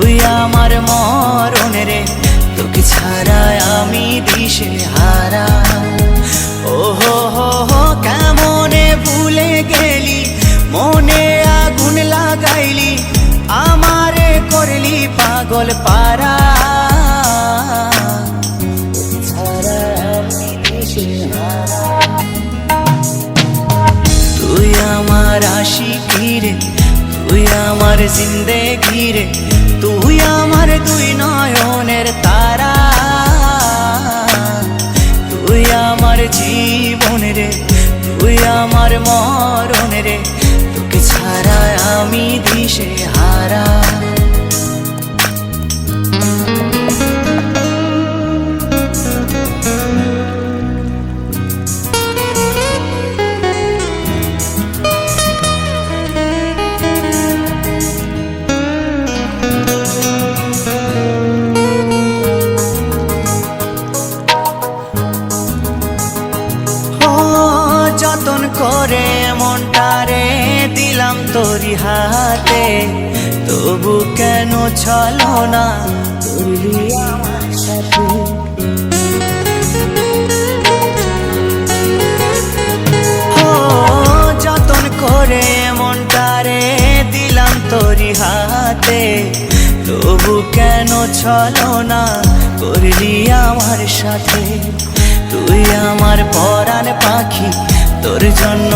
তুই আমার মরণ রে, তোকে ছাড়া আমি দিশে হারা ও হো হো হো কেমনে ভুলে গেলি, মনে আগুন লাগাইলি, আমারে করলি পাগল পারা। তুই আমার আশিকি রে, তুই আমার জিন্দেগি রে তুই দুই নয়নের তারা। তুই আমার জীবন রে, তুই আমার মরণ রে, তোকে ছাড়া আমি দিশে হারা। করে মনটারে দিলাম তোরি হাতে। তবু কেন চলো না করলি আমার সাথে? যতন করে মনটারে দিলাম তোরি হাতে। তবু কেন চলো না করলি আমার সাথে? তুই আমার তোর জন্য